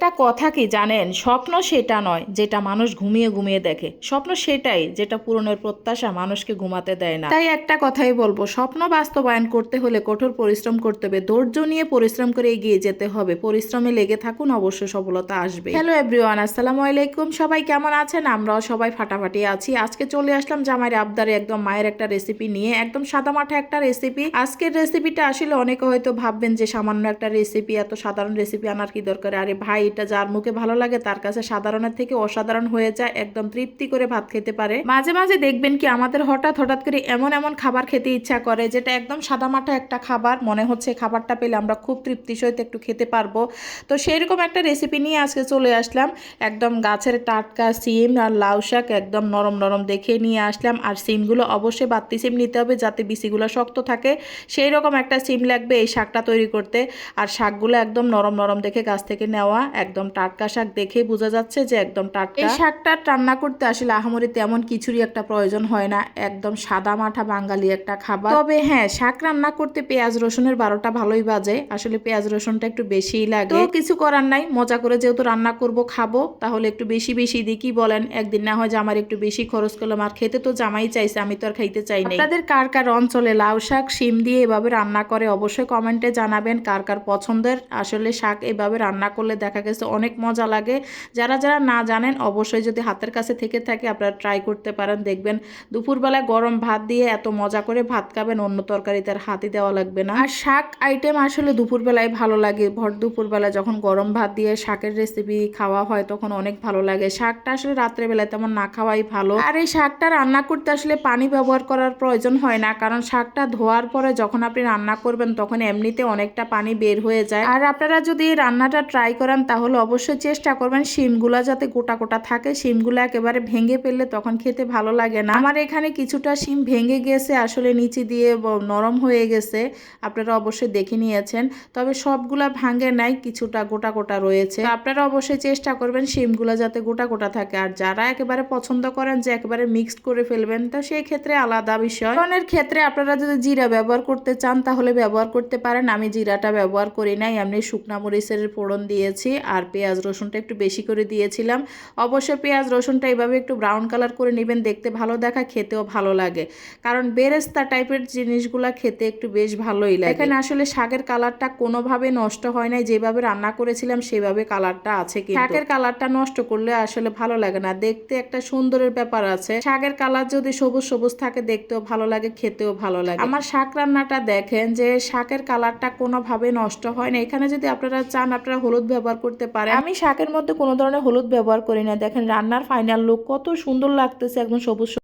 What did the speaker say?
একটা কথা কি জানেন? স্বপ্ন সেটা নয় যেটা মানুষ ঘুমিয়ে ঘুমিয়ে দেখে। স্বপ্ন সেটাই যেটা পূরণের প্রত্যাশা মানুষকে ঘুমাতে দেয় না। তাই একটা কথাই বলব স্বপ্ন বাস্তবায়ন করতে হলে কঠোর পরিশ্রম করতে হবে। ধৈর্য নিয়ে পরিশ্রম করে এগিয়ে যেতে হবে। পরিশ্রমে লেগে থাকুন অবশ্যই সফলতা আসবে হ্যালো এভরিওয়ান আসসালামু আলাইকুম। সবাই কেমন আছেন? আমরাও সবাই ফাটাফাটি আছি। আজকে চলে আসলাম জামাইয়ের আবদারে একদম মায়ের একটা রেসিপি নিয়ে। একদম সাদামাঠা একটা রেসিপি আজকের রেসিপিটা আসলে অনেকে হয়তো ভাববেন যে সামান্য একটা রেসিপি এত সাধারণ রেসিপি আনার কি দরকার? আরে ভাই এটা যার মুখে ভালো লাগে তার কাছে সাধারণের থেকে অসাধারণ হয়ে যায়, একদম তৃপ্তি করে ভাত খেতে পারে। মাঝে মাঝে দেখবেন কি আমাদের হঠাৎ হঠাৎ করে এমন এমন খাবার খেতে ইচ্ছা করে যেটা একদম সাদামাটা একটা খাবার, মনে হচ্ছে খাবারটা পেলে আমরা খুব তৃপ্তি সহিত একটু খেতে পারব। তো সেরকম একটা রেসিপি নিয়ে আজকে চলে আসলাম। একদম গাছের টাটকা সিম আর লাউ শাক একদম নরম নরম দেখে নিয়ে আসলাম। আর সিমগুলো অবশ্যই বাত্তি সিম নিতে হবে যাতে বিসিগুলো শক্ত থাকে। সেই রকম একটা সিম লাগবে এই শাকটা তৈরি করতে। আর শাকগুলো একদম নরম নরম দেখে গাছ থেকে নেওয়া একদম টাটকা শাক দেখেই বোঝা যাচ্ছে যে একদম টাটকা। এই শাকটা রান্না করতে আসলে আহামরি তেমন কিছুরই একটা প্রয়োজন হয় না। একদম সাদা মাঠা বাঙালি একটা খাবার। তবে হ্যাঁ শাক রান্না করতে পেঁয়াজ রসুনের বারোটা ভালোই বাজে। আসলে পেঁয়াজ রসুনটা একটু বেশিই লাগে। তো কিছু করার নাই মজা করে যেহেতু রান্না করব খাব তাহলে একটু বেশি বেশি কি বলেন। একদিন না হয় যে আমার একটু বেশি খরচ করলাম। আর খেতে তো জামাই চাইছে আমি তো আর খাইতে চাই না আপনাদের কার কার অঞ্চলে লাউ শাক শিম দিয়ে এভাবে রান্না করে অবশ্যই কমেন্টে জানাবেন কার কার পছন্দের। আসলে শাক এভাবে রান্না করলে দেখা গেছে অনেক মজা লাগে। যারা যারা না জানেন, অবশ্যই যদি হাতের কাছে থেকে থাকে, আপনারা ট্রাই করতে পারেন। দেখবেন দুপুরবেলায় গরম ভাত দিয়ে এত মজা করে ভাত খাবেন, অন্য তরকারি তার হাতে দেওয়া লাগবে না। আর শাক আইটেম আসলে দুপুরবেলায় ভালো লাগে। ভর দুপুরবেলা যখন গরম ভাত দিয়ে শাকের রেসিপি খাওয়া হয়, তখন অনেক ভালো লাগে। শাকটা আসলে রাত্রেবেলায় তেমন না খাওয়াই ভালো। আর এই শাকটা রান্না করতে আসলে পানি ব্যবহার করার প্রয়োজন হয় না, কারণ শাকটা ধোয়ার পরে যখন আপনি রান্না করবেন, তখন এমনিতে অনেকটা পানি বের হয়ে যায়। আর আপনারা যদি রান্নাটা ট্রাই করেন, তাহলে অবশ্যই চেষ্টা করবেন শিমগুলা যাতে গোটা গোটা থাকে। শিমগুলো একেবারে ভেঙে ফেললে তখন খেতে ভালো লাগে না। আমার এখানে কিছুটা শিম ভেঙে গেছে, আসলে নিচে দিয়ে নরম হয়ে গেছে। আপনারা অবশ্যই দেখে নিয়েছেন। তবে সবগুলা ভাঙে নাই, কিছুটা গোটা গোটা রয়েছে। আপনারা অবশ্যই চেষ্টা করবেন শিমগুলো যাতে গোটা গোটা থাকে। আর যারা একেবারে পছন্দ করেন যে একেবারে মিক্সড করে ফেলবেন, তো সেই ক্ষেত্রে আলাদা বিষয়। ফোড়নের ক্ষেত্রে আপনারা যদি জিরা ব্যবহার করতে চান, তাহলে ব্যবহার করতে পারেন। আমি জিরাটা ব্যবহার করি নাই আমি শুকনা মরিচের ফোড়ন দিয়েছি। আর পেঁয়াজ রসুনটা একটু বেশি করে দিয়েছিলাম। অবশ্যই পেঁয়াজ রসুনটা এইভাবে একটু ব্রাউন কালার করে নেবেন দেখতে ভালো দেখা খেতেও ভালো লাগে। কারণ বেরেস্তা টাইপের জিনিসগুলা খেতে একটু বেশ ভালোই লাগে। এখানে আসলে শাকের কালারটা কোনোভাবে নষ্ট হয় নাই যেভাবে রান্না করেছিলাম সেভাবে কালারটা আছে কিন্তু। শাকের কালারটা নষ্ট করলে আসলে ভালো লাগে না দেখতে একটা সুন্দরের ব্যাপার আছে। শাকের কালার যদি সবুজ সবুজ থাকে দেখতেও ভালো লাগে খেতেও ভালো লাগে। আমার শাক রান্নাটা দেখেন যে শাকের কালারটা কোনোভাবে নষ্ট হয় না এখানে যদি আপনারা চান আপনারা হলুদ ব্যবহার করতে পারেন। আমি শাকের মধ্যে কোনো ধরনের হলুদ ব্যবহার করি না। দেখেন রান্নার ফাইনাল লুক কত সুন্দর লাগতেছে, একদম সবুজ।